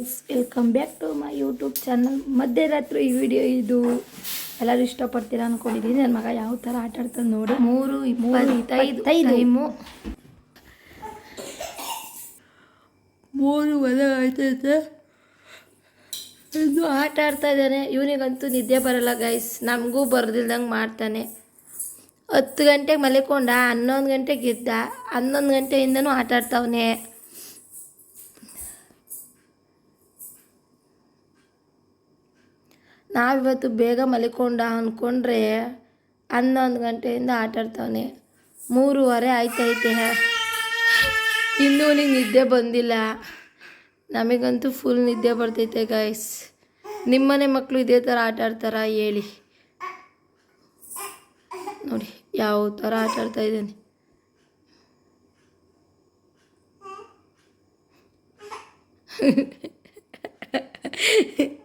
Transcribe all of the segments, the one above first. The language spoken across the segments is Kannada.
Welcome back to my YouTube channel ಮಧ್ಯರಾತ್ರಿ ಈ ವಿಡಿಯೋ ಇದು ಎಲ್ಲರೂ ಇಷ್ಟಪಡ್ತೀರಾ ಅನ್ಕೊಂಡಿದ್ದೀನಿ. ನನ್ನ ಮಗ ಯಾವ ಥರ ಆಟ ಆಡ್ತಾನೆ ನೋಡಿ. ಮೂರು ಇಪ್ಪತ್ತೈದು ಟೈಮು ಮೂರು ಮನೆ ಆಯ್ತೈತೆ. ಇನ್ನು ಆಟ ಆಡ್ತಾ ಇದ್ದಾನೆ. ಇವನಿಗಂತೂ ನಿದ್ದೆ ಬರಲ್ಲ ಗೈಸ್ ನಮಗೂ ಬರ್ದಿಲ್ದಂಗೆ ಮಾಡ್ತಾನೆ. ಹತ್ತು ಗಂಟೆಗೆ ಮಲಿಕೊಂಡ ಹನ್ನೊಂದು ಗಂಟೆಗೆ ಇದ್ದ ಹನ್ನೊಂದು ಗಂಟೆಯಿಂದನೂ ಆಟ ಆಡ್ತಾವನೆ. ನಾವಿವತ್ತು ಬೇಗ ಮಲಿಕೊಂಡ ಅಂದ್ಕೊಂಡ್ರೆ ಹನ್ನೊಂದು ಗಂಟೆಯಿಂದ ಆಟ ಆಡ್ತಾವನೆ. ಮೂರುವರೆ ಆಯ್ತೈತೆ ಇನ್ನೂ ನಿಂಗೆ ನಿದ್ದೆ ಬಂದಿಲ್ಲ. ನಮಗಂತೂ ಫುಲ್ ನಿದ್ದೆ ಬರ್ತೈತೆ ಗೈಸ್ ನಿಮ್ಮನೆ ಮಕ್ಕಳು ಇದೇ ಥರ ಆಟ ಆಡ್ತಾರ ಹೇಳಿ. ನೋಡಿ, ಯಾವ ಥರ ಆಟ ಆಡ್ತಾ ಇದ್ದಾನೆ.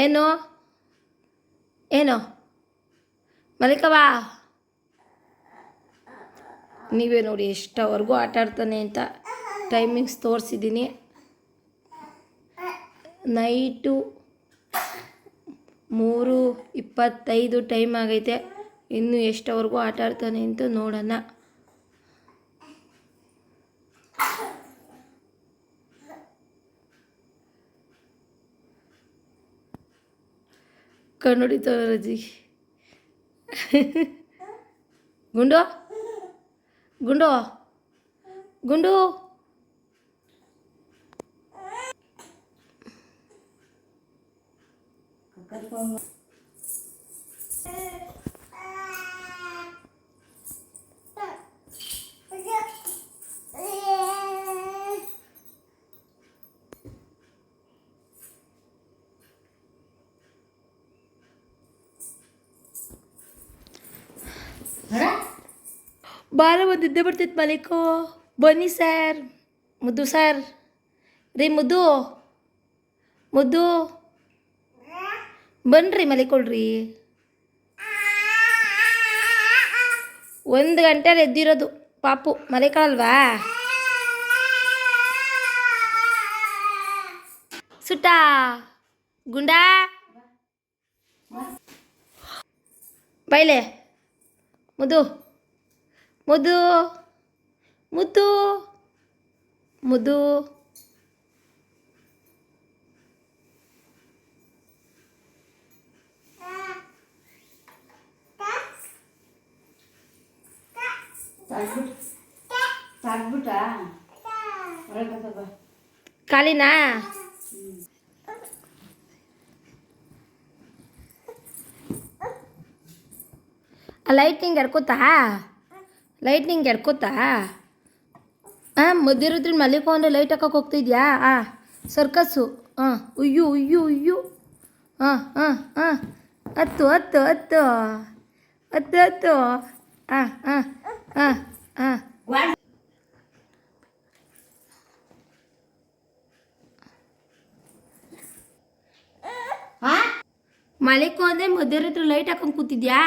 ಏನು? ಏನು? ಮಲಿಕವಾ ನೀವೇ ನೋಡಿ ಎಷ್ಟವರೆಗೂ ಆಟ ಆಡ್ತಾನೆ ಅಂತ ಟೈಮಿಂಗ್ಸ್ ತೋರಿಸಿದ್ದೀನಿ. ನೈಟು ಮೂರು ಇಪ್ಪತ್ತೈದು ಟೈಮ್ ಆಗೈತೆ. ಇನ್ನು ಎಷ್ಟವರೆಗೂ ಆಟ ಆಡ್ತಾನೆ ಅಂತ ನೋಡೋಣ. ಕಣ್ಣುಡಿತಾವ ರಜಿ. ಗುಂಡು? ಗುಂಡು? ಗುಂಡು? ಬಾರ ಒಂದು ನಿದ್ದೆ ಬರ್ತೈತೆ ಮಲಿಕೋ. ಬನ್ನಿ ಸರ್. ಮುದ್ದು ಸರ್. ರೀ ಮುದ್ದು. ಮುದ್ದು. ಬನ್ರಿ ಮಲಿಕೊಳ್ರಿ. ಒಂದು ಗಂಟೆ ಎದ್ದಿರೋದು ಪಾಪು. ಮಲಿಕಳಲ್ವಾ? ಸುಟ್ಟ. ಗುಂಡಾ. ಬೈಲೆ. ಮುದ್ದು. ಮುದ್ದು ಮುದ್ದು ಮುದ್ದು ಸಾಕ್ಬಿಟ್ಟ ಹೊರಗೆ ಬಾ ಕಾಲಿನಾ ಲೈಟ್ನಿಂಗ್ ಎಡ್ಕೋತಾ? ಹಾಂ ಎಡ್ಕೋತಾ ಹಾಂ ಅಂದರೆ ಲೈಟ್ ಹಾಕೋಕೆ ಹೋಗ್ತಿದ್ಯಾ? ಹಾಂ ಸರ್ಕಸ್ಸು ಹಾಂ ಉಯ್ಯು ಉಯ್ಯು ಉಯ್ಯು. ಹಾಂ ಹಾಂ ಹಾಂ ಹತ್ತು ಹತ್ತು ಹತ್ತು. ಹತ್ತು ಹತ್ತು. ಹಾಂ ಹಾಂ ಹಾಂ ಹಾಂ ಮಲಿಕೋ ಅಂದರೆ ಮಧ್ಯರಾತ್ರಿ ಲೈಟ್ ಹಾಕೊಂಡು ಕೂತಿದ್ಯಾ?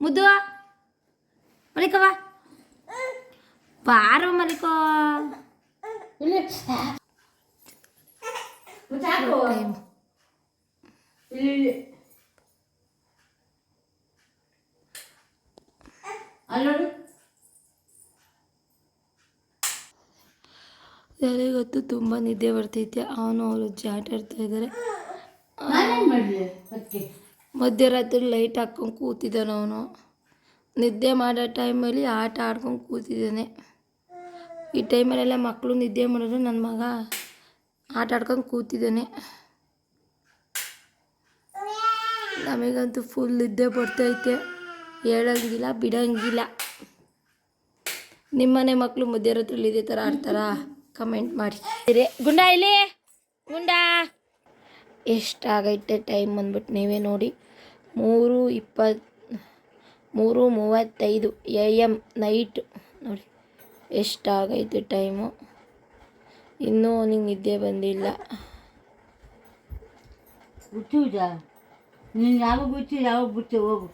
ಮುದ್ದು. ಮಲಿಕವ ಬಾರೋ ಮಲಿಕೋ ನನಗಂತೂ ತುಂಬ ನಿದ್ದೆ ಬರ್ತೈತೆ. ಅವನು ಅವರು ಜಾಟ್ ಆಡ್ತಾ ಇದ್ದಾರೆ ಮಧ್ಯರಾತ್ರಿ ಲೈಟ್ ಹಾಕೊಂಡು ಕೂತಿದ್ದಾನೆ ಅವನು. ನಿದ್ದೆ ಮಾಡೋ ಟೈಮಲ್ಲಿ ಆಟ ಆಡ್ಕೊಂಡು ಕೂತಿದ್ದೇನೆ. ಈ ಟೈಮಲ್ಲೆಲ್ಲ ಮಕ್ಕಳು ನಿದ್ದೆ ಮಾಡಿದ್ರು ನನ್ನ ಮಗ ಆಟ ಆಡ್ಕೊಂಡು ಕೂತಿದ್ದೇನೆ. ನಮಗಂತೂ ಫುಲ್ ನಿದ್ದೆ ಬರ್ತೈತೆ ಹೇಳಂಗಿಲ್ಲ, ಬಿಡಂಗಿಲ್ಲ. ನಿಮ್ಮನೆ ಮಕ್ಕಳು ಮಧ್ಯರಾತ್ರಿಲಿ ಇದೇ ಥರ ಆಡ್ತಾರಾ? ಕಮೆಂಟ್ ಮಾಡಿ. ಗುಂಡ, ಇಲ್ಲಿ. ಗುಂಡ. ಎಷ್ಟಾಗೈತೆ ಟೈಮ್ ಬಂದ್ಬಿಟ್ಟು ನೀವೇ ನೋಡಿ. ಮೂರು ಇಪ್ಪತ್ತು ಮೂರು ಮೂವತ್ತೈದು ಎ ಎಂ ನೈಟ್. ನೋಡಿ ಎಷ್ಟಾಗೈತೆ ಟೈಮು. ಇನ್ನೂ ನಿಂಗೆ ನಿದ್ದೆ ಬಂದಿಲ್ಲ. ನೀನು ಯಾವಾಗ ಹೋಗು.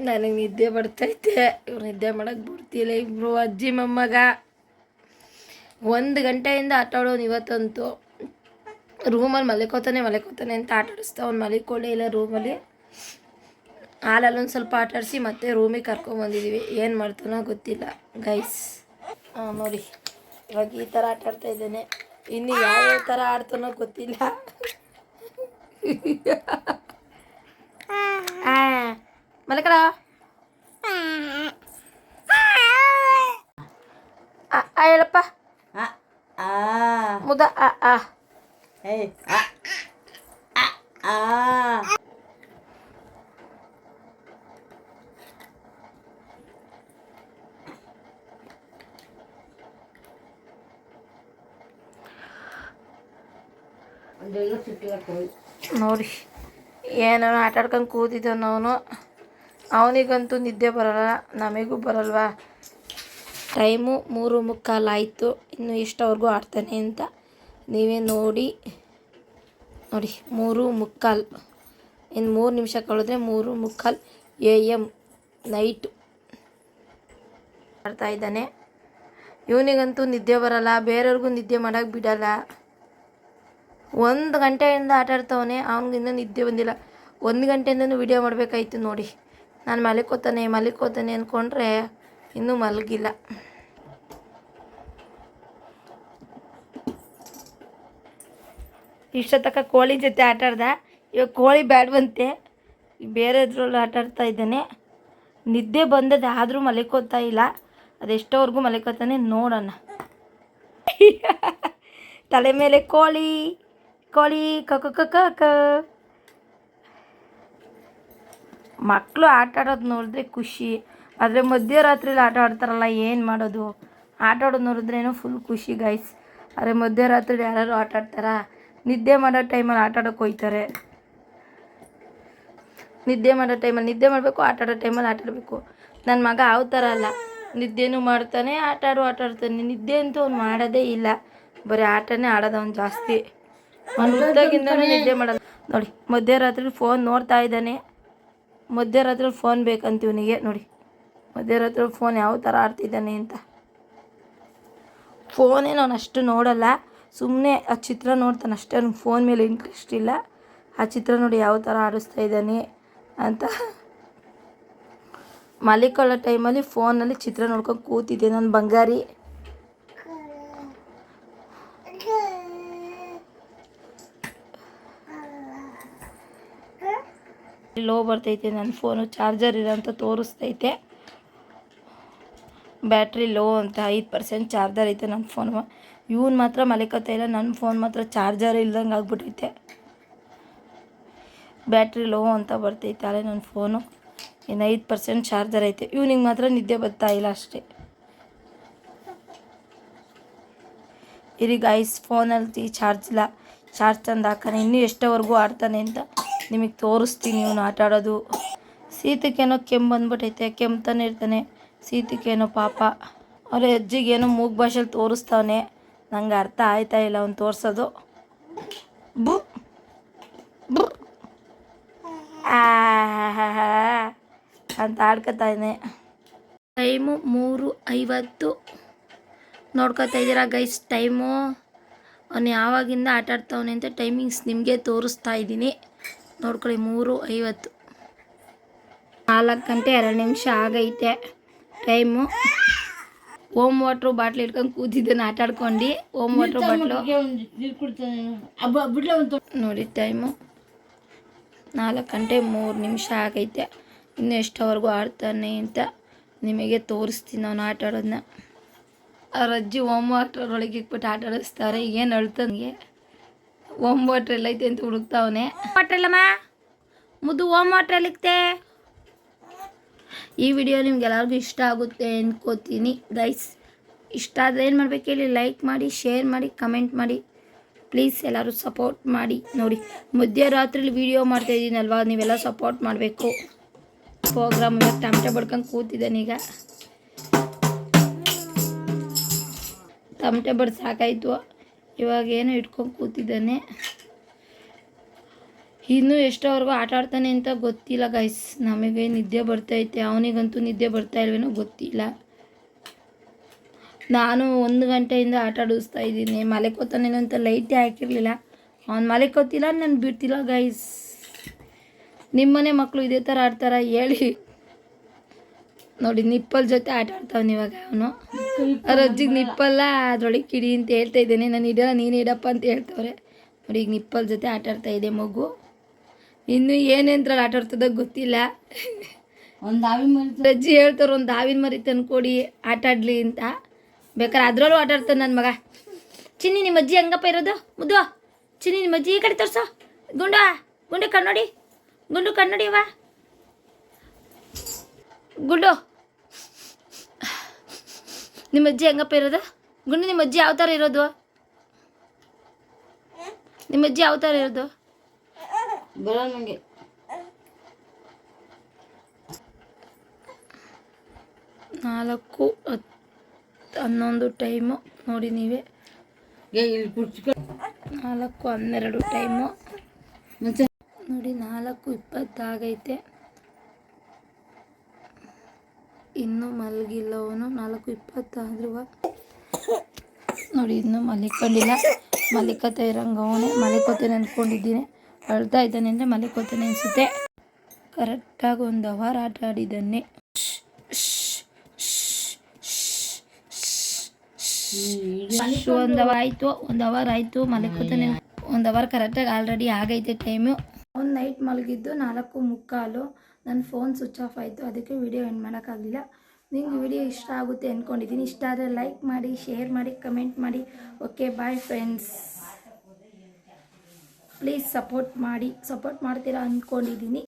ನನಗೆ ನಿದ್ದೆ ಬರ್ತೈತೆ. ಇವ್ರು ನಿದ್ದೆ ಮಾಡೋಕ್ಕೆ ಬಿಡ್ತಿಲ್ಲ ಇಬ್ಬರು ಅಜ್ಜಿ ಮೊಮ್ಮಗ. ಒಂದು ಗಂಟೆಯಿಂದ ಆಟ ಆಡೋನು ಇವತ್ತಂತೂ. ರೂಮಲ್ಲಿ ಮಲಿಕೋತಾನೆ ಮಲಿಕೋತಾನೆ ಅಂತ ಆಟ ಆಡಿಸ್ತಾ ಅವ್ನು ಮಲಿಕೊಳ್ಳೇ ಇಲ್ಲ ರೂಮಲ್ಲಿ ಹಾಲಲ್ಲಿ ಒಂದು ಸ್ವಲ್ಪ ಆಟಾಡಿಸಿ ಮತ್ತೆ ರೂಮಿಗೆ ಕರ್ಕೊಂಬಂದಿದ್ದೀವಿ ಏನು ಮಾಡ್ತಾನೋ ಗೊತ್ತಿಲ್ಲ. ಗೈಸ್ ಹಾಂ ನೋಡಿ. ಇವಾಗ ಈ ಥರ ಆಟ ಆಡ್ತಾ ಇದ್ದೇನೆ. ಇನ್ನು ಯಾವ ಥರ ಆಡ್ತಾನೋ ಗೊತ್ತಿಲ್ಲ. ಆ, ಮಲಕಡ ಹೇಳಪ್ಪ. ಆ ಆ. ಮುದ ಆ ಆ ಏ ಆ ಆ ಆ ಒಂದೆಲ್ಲ ಸುಟ್ಟಿಗೆ ಹೋಯ್ ನೋಡಿ ಏನೋ ಆಟ ಆಡ್ಕೊಂಡು ಅವನಿಗಂತೂ ನಿದ್ದೆ ಬರಲ್ಲ, ನಮಗೂ ಬರಲ್ವಾ? ಟೈಮು ಮೂರು ಮುಕ್ಕಾಲು ಆಯಿತು, ಇನ್ನು ಎಷ್ಟವರೆಗೂ ಆಡ್ತಾನೆ ಅಂತ. ನೀವೇ ನೋಡಿ ನೋಡಿ, ಮೂರು ಮುಕ್ಕಾಲು. ಇನ್ನು ಮೂರು ನಿಮಿಷ ಕಳೆದ್ರೆ ಮೂರು ಮುಕ್ಕಾಲು ಎ ಎಂ ನೈಟು. ಆಡ್ತಾ ಇದ್ದಾನೆ. ಇವನಿಗಂತೂ ನಿದ್ದೆ ಬರಲ್ಲ, ಬೇರೆಯವ್ರಿಗೂ ನಿದ್ದೆ ಮಾಡೋಕ್ಕೆ ಬಿಡಲ್ಲ. ಒಂದು ಗಂಟೆಯಿಂದ ಆಟ ಆಡ್ತವನೆ ಅವ್ನಿಗಿನ್ನೂ ನಿದ್ದೆ ಬಂದಿಲ್ಲ. ಒಂದು ಗಂಟೆಯಿಂದನೂ ವಿಡಿಯೋ ಮಾಡಬೇಕಾಯ್ತು ನೋಡಿ. ನಾನು ಮಲಿಕೋತಾನೆ ಮಲಿಕೋತಾನೆ ಅಂದ್ಕೊಂಡ್ರೆ ಇನ್ನೂ ಮಲಗಿಲ್ಲ. ಇಷ್ಟೊತ್ತಕ ಕೋಳಿ ಜೊತೆ ಆಟ ಇವಾಗ ಕೋಳಿ ಬ್ಯಾಡ್ ಬಂತೆ ಬೇರೆ ಇದ್ರಲ್ಲಿ ಇದ್ದಾನೆ. ನಿದ್ದೆ ಬಂದದ, ಆದರೂ ಮಲಿಕೋತಾ ಇಲ್ಲ. ಅದೆಷ್ಟೋವರೆಗೂ ಮಲಿಕೋತಾನೆ ನೋಡೋಣ. ತಲೆ ಮೇಲೆ ಕೋಳಿ. ಕೋಳಿ ಕಕ ಕ ಮಕ್ಕಳು ಆಟ ಆಡೋದು ನೋಡಿದ್ರೆ ಖುಷಿ. ಆದರೆ ಮಧ್ಯರಾತ್ರಿಲಿ ಆಟ ಆಡ್ತಾರಲ್ಲ, ಏನು ಮಾಡೋದು? ಆಟ ಆಡೋದು ನೋಡಿದ್ರೇನು ಫುಲ್ ಖುಷಿ ಗೈಸ್ ಆದರೆ ಮಧ್ಯರಾತ್ರಿ ಯಾರು ಆಟ ಆಡ್ತಾರಾ? ನಿದ್ದೆ ಮಾಡೋ ಟೈಮಲ್ಲಿ ಆಟ ಆಡೋಕೆ ಹೋಯ್ತಾರೆ. ನಿದ್ದೆ ಮಾಡೋ ಟೈಮಲ್ಲಿ, ನಿದ್ದೆ ಮಾಡಬೇಕು, ಆಟ ಆಡೋ ಟೈಮಲ್ಲಿ ಆಟ ಆಡಬೇಕು. ನನ್ನ ಮಗ ಯಾವ ಥರ ಅಲ್ಲ. ನಿದ್ದೆನೂ ಮಾಡ್ತಾನೆ, ಆಟ ಆಡು, ಆಟ ಆಡ್ತಾನೆ. ನಿದ್ದೆ ಅಂತೂ ಅವ್ನು ಮಾಡೋದೇ ಇಲ್ಲ. ಬರೀ ಆಟನೇ ಆಡೋದು ಅವ್ನು ಜಾಸ್ತಿ. ಹುಟ್ಟಾಗಿಂದನೂ ನಿದ್ದೆ ಮಾಡಲ್ಲ. ನೋಡಿ ಮಧ್ಯರಾತ್ರಿ ಫೋನ್ ನೋಡ್ತಾ ಇದ್ದಾನೆ. ಮಧ್ಯರಾತ್ರಿ ಫೋನ್ ಬೇಕಂತ ಇವನಿಗೆ ನೋಡಿ ಮಧ್ಯರಾತ್ರಿ ಫೋನ್ ಯಾವ ಥರ ಆಡ್ತಿದ್ದಾನೆ ಅಂತ. ಫೋನೇ ನಾನು ಅಷ್ಟು ನೋಡಲ್ಲ. ಸುಮ್ಮನೆ ಆ ಚಿತ್ರ ನೋಡ್ತಾನೆ ಅಷ್ಟೇ. ಅವ್ನಿಗೆ ಫೋನ್ ಮೇಲೆ ಇಂಟ್ರೆಸ್ಟ್ ಇಲ್ಲ. ಆ ಚಿತ್ರ ನೋಡಿ ಯಾವ ಥರ ಆಡಿಸ್ತಾ ಇದ್ದಾನೆ ಅಂತ. ಮಲಿಕೊಳ್ಳೋ ಟೈಮಲ್ಲಿ ಫೋನಲ್ಲಿ ಚಿತ್ರ ನೋಡ್ಕೊಂಡು ಕೂತಿದ್ದೆ ನನ್ನ ಬಂಗಾರಿ. ಲೋ ಬರ್ತೈತೆ ನನ್ನ ಫೋನು ಚಾರ್ಜರ್ ಇರೋಂಥ ತೋರಿಸ್ತೈತೆ. ಬ್ಯಾಟ್ರಿ ಲೋ ಅಂತ, ಐದು ಪರ್ಸೆಂಟ್ ಚಾರ್ಜರ್ ಐತೆ ನನ್ನ ಫೋನ್ ಇವನು ಮಾತ್ರ ಮಲಿಕತ್ತ ಇಲ್ಲ ನನ್ನ ಫೋನ್ ಮಾತ್ರ ಚಾರ್ಜರ್ ಇಲ್ದಂಗೆ ಆಗ್ಬಿಟ್ಟೈತೆ ಬ್ಯಾಟ್ರಿ ಲೋ ಅಂತ ಬರ್ತೈತೆ ಅಲ್ಲೇ ನನ್ನ ಫೋನು ಇನ್ನು ಐದು ಪರ್ಸೆಂಟ್ ಚಾರ್ಜರ್ ಐತೆ. ಇವ್ನಿಗೆ ಮಾತ್ರ ನಿದ್ದೆ ಬರ್ತಾ ಇಲ್ಲ ಅಷ್ಟೇ. ಇರಿ ಗೈಸ್ ಫೋನಲ್ಲಿ ಚಾರ್ಜ್ ಇಲ್ಲ ಚಾರ್ಜ್ ತಂದು ಹಾಕಾನೆ ಇನ್ನೂ ಎಷ್ಟೋವರೆಗೂ ಆಡ್ತಾನೆ ಅಂತ. ನಿಮಗೆ ತೋರಿಸ್ತೀನಿ ಇವನು ಆಟ ಆಡೋದು. ಸೀತಕ್ಕೇನೋ ಕೆಮ್ಮು ಬಂದ್ಬಿಟ್ಟೈತೆ ಕೆಮ್ತಾನೆ ಇರ್ತಾನೆ. ಸೀತಕ್ಕೇನೋ ಪಾಪ. ಅವ್ರ ಅಜ್ಜಿಗೇನೋ ಮೂಗ್ ಭಾಷೆಲಿ ತೋರಿಸ್ತಾವನೆ. ನಂಗೆ ಅರ್ಥ ಆಯ್ತಾ ಇಲ್ಲ ಅವ್ನು ತೋರಿಸೋದು. ಬು. ಬು. ಅಂತ ಆಡ್ಕೊತಾ ಇದ್ದಾನೆ ಟೈಮು ಮೂರು ಐವತ್ತು. ನೋಡ್ಕೊತಾ ಇದ್ದೀರ ಗೈಸ್ ಟೈಮು? ಅವನು ಯಾವಾಗಿಂದ ಆಟಾಡ್ತವನೆ ಅಂತ ಟೈಮಿಂಗ್ಸ್ ನಿಮಗೆ ತೋರಿಸ್ತಾ ಇದ್ದೀನಿ. ನೋಡ್ಕೊಳ್ಳಿ ಮೂರು ಐವತ್ತು. ನಾಲ್ಕು ಗಂಟೆ ಎರಡು ನಿಮಿಷ ಆಗೈತೆ. ಟೈಮು. ಓಮ್ ವಾಟ್ರು ಬಾಟ್ಲಿ ಇಟ್ಕೊಂಡು ಕೂತಿದ್ದನ್ನು ಆಟ ಆಡ್ಕೊಂಡು. ಓಮ್ ವಾಟ್ರು ಬಾಟ್ಲು. ನೋಡಿ ಟೈಮು. ನಾಲ್ಕು ಗಂಟೆ ಮೂರು ನಿಮಿಷ ಆಗೈತೆ. ಇನ್ನು ಎಷ್ಟವರೆಗೂ ಆಡ್ತಾನೆ ಅಂತ ನಿಮಗೆ ತೋರಿಸ್ತೀನಿ ನಾನು ಆಟ ಆಡೋದನ್ನ. ಅವ್ರ ಅಜ್ಜಿ ಓಮ್ ವಾಟ್ರ್ ಒಳಗೆ ಇಟ್ಬಿಟ್ಟು ಆಟ ಆಡಿಸ್ತಾರೆ. ಏನು ಅಳ್ತಂಗೆ ಓಮ್ ವಾಟ್ರ್ ಎಲ್ಲೈತೆ ಅಂತ ಹುಡುಕ್ತಾವನೆ. ವಾಟ್ರ್ ಅಲ್ಲಮ್ಮ ಮುದ್ದು ಓಮ್ ವಾಟ್ರ್ ಎಲ್ಲಿಕ್ತೆ ಈ ವಿಡಿಯೋ ನಿಮ್ಗೆಲ್ಲರಿಗೂ ಇಷ್ಟ ಆಗುತ್ತೆ ಅಂದ್ಕೋತೀನಿ ಗೈಸ್ ಇಷ್ಟ ಆದರೆ ಏನು ಮಾಡ್ಬೇಕು ಹೇಳಿ ಲೈಕ್ ಮಾಡಿ ಶೇರ್ ಮಾಡಿ ಕಮೆಂಟ್ ಮಾಡಿ. ಪ್ಲೀಸ್ ಎಲ್ಲರೂ ಸಪೋರ್ಟ್ ಮಾಡಿ. ನೋಡಿ ಮಧ್ಯರಾತ್ರಿಲಿ ವಿಡಿಯೋ ಮಾಡ್ತಾ ಇದ್ದೀನಲ್ವಾ ನೀವೆಲ್ಲ ಸಪೋರ್ಟ್ ಮಾಡಬೇಕು. ಪ್ರೋಗ್ರಾಮ್ ಇವಾಗ ಟಮಟೆ ಬಡ್ಕೊಂಡು ಕೂತಿದ್ದಾನೀಗ ತಮಟೆ ಬಡ್ ಸಾಕಾಯ್ತು. ಇವಾಗ ಏನೋ ಇಟ್ಕೊಂಡು ಕೂತಿದ್ದಾನೆ. ಇನ್ನೂ ಎಷ್ಟೋವರೆಗೂ ಆಟ ಆಡ್ತಾನೆ ಅಂತ ಗೊತ್ತಿಲ್ಲ ಗೈಸ್ ನಮಗೆ ನಿದ್ದೆ ಬರ್ತೈತೆ ಅವನಿಗಂತೂ ನಿದ್ದೆ ಬರ್ತಾ ಇಲ್ವೇನೋ ಗೊತ್ತಿಲ್ಲ. ನಾನು ಒಂದು ಗಂಟೆಯಿಂದ ಆಟ ಆಡಿಸ್ತಾ ಇದ್ದೀನಿ. ಮಲೆಕೋತಾನೇನೋ ಅಂತ ಲೈಟೇ ಹಾಕಿರಲಿಲ್ಲ. ಅವ್ನು ಮಲೆಕೋತಿಲ್ಲ, ನಾನು ಬಿಡ್ತಿಲ್ಲ ಗೈಸ್ ನಿಮ್ಮನೆ ಮಕ್ಕಳು ಇದೇ ಥರ ಆಡ್ತಾರ? ಹೇಳಿ. ನೋಡಿ ನಿಪ್ಪಲ್ ಜೊತೆ ಆಟ ಆಡ್ತಾವನ್ ಇವಾಗ ಅವನು. ಅವ್ರ ಅಜ್ಜಿಗೆ ನಿಪ್ಪಲ್ಲ ಅದ್ರೊಳಗೆ ಕಿಡಿ ಅಂತ ಹೇಳ್ತಾ ಇದ್ದೇನೆ. ನಾನು ಇಡಲ್ಲ ನೀನು ಇಡಪ್ಪ ಅಂತ ಹೇಳ್ತವ್ರೆ. ನೋಡಿ ಈಗ ನಿಪ್ಪಲ್ ಜೊತೆ ಆಟ ಆಡ್ತಾ ಇದೆ ಮಗು. ಇನ್ನು ಏನೇಂದ್ರಲ್ಲಿ ಆಟ ಆಡ್ತದ ಗೊತ್ತಿಲ್ಲ. ಒಂದು ಹಾವಿನ ಮರಿ ಅಜ್ಜಿ ಹೇಳ್ತಾರೆ ಒಂದು ಹಾವಿನ ಮರಿ ತಂದ್ಕೊಡಿ ಆಟ ಆಡ್ಲಿ ಅಂತ. ಬೇಕಾದ್ರೆ ಅದ್ರಲ್ಲೂ ಆಟ ಆಡ್ತಾನೆ ನನ್ನ ಮಗ. ಚಿನ್ನಿ ನಿಮ್ಮ ಅಜ್ಜಿ ಹಂಗಪ್ಪ ಇರೋದು? ಮುದ್ದು. ಚಿನ್ನಿ ನಿಮ್ಮ ಅಜ್ಜಿ ಈ ಕಡೆ ತೋರಿಸೋ. ಗುಂಡ ಗುಂಡು ಕಣ್ಣೋಡಿ ಗುಂಡು ಕಣ್ಣೋಡಿ ವಾ ಗುಂಡು ನಿಮ್ಮ ಅಜ್ಜಿ ಹೆಂಗಪ್ಪ ಇರೋದು? ಗುಂಡು ನಿಮ್ಮ ಅಜ್ಜಿ ಯಾವ ಥರ ಇರೋದು? ನಿಮ್ಮ ಅಜ್ಜಿ ಯಾವ ಥರ ಇರೋದು? ಬರೋ ನನಗೆ ನಾಲ್ಕು ಹತ್ತು ಹನ್ನೊಂದು ಟೈಮು ನೋಡಿ ನೀವೇ. ನಾಲ್ಕು ಹನ್ನೆರಡು ಟೈಮು ನೋಡಿ ನಾಲ್ಕು ಇಪ್ಪತ್ತಾಗೈತೆ. ಇನ್ನೂ ಮಲಗಿಲ್ಲ ಅವನು. ನಾಲ್ಕು ಇಪ್ಪತ್ತಾದ್ರುವ. ನೋಡಿ ಇನ್ನೂ ಮಲಿಕೊಂಡಿಲ್ಲ. ಮಲಿಕತ ಇರಂಗ ಅವನೇ. ಮಲಿಕೋತೇನೆ ಅಂದ್ಕೊಂಡಿದ್ದೀನಿ ಅಳ್ತಾ ಇದ್ದಾನೆ ಅಂದರೆ ಮಲಿಕೋತೇನೆ ಅನಿಸುತ್ತೆ ಕರೆಕ್ಟಾಗಿ ಒಂದು ಅವರ್ ಆಟ ಆಡಿದ್ದಾನೆ. ಒಂದು ಅವರ್ ಆಯಿತು. ಒಂದು ಅವರ್ ಆಯಿತು ಮಲಿಕೋತೇನೆ ಒಂದು ಅವರ್ ಕರೆಕ್ಟಾಗಿ ಆಲ್ರೆಡಿ ಆಗೈತೆ ಟೈಮು ಒಂದು ನೈಟ್ ಮಲಗಿದ್ದು ನಾಲ್ಕು ಮುಕ್ಕಾಲು. ನನ್ನ ಫೋನ್ ಸ್ವಿಚ್ ಆಫ್ ಆಯಿತು, ಅದಕ್ಕೆ ವಿಡಿಯೋ ಎಂಡ್ ಮಾಡೋಕ್ಕಾಗಲಿಲ್ಲ. ನಿಮ್ಗೆ ವಿಡಿಯೋ ಇಷ್ಟ ಆಗುತ್ತೆ ಅಂದ್ಕೊಂಡಿದ್ದೀನಿ ಇಷ್ಟ ಆದರೆ ಲೈಕ್ ಮಾಡಿ ಶೇರ್ ಮಾಡಿ ಕಮೆಂಟ್ ಮಾಡಿ. Okay bye friends please support ಮಾಡಿ. ಸಪೋರ್ಟ್ ಮಾಡ್ತೀರಾ ಅಂದ್ಕೊಂಡಿದ್ದೀನಿ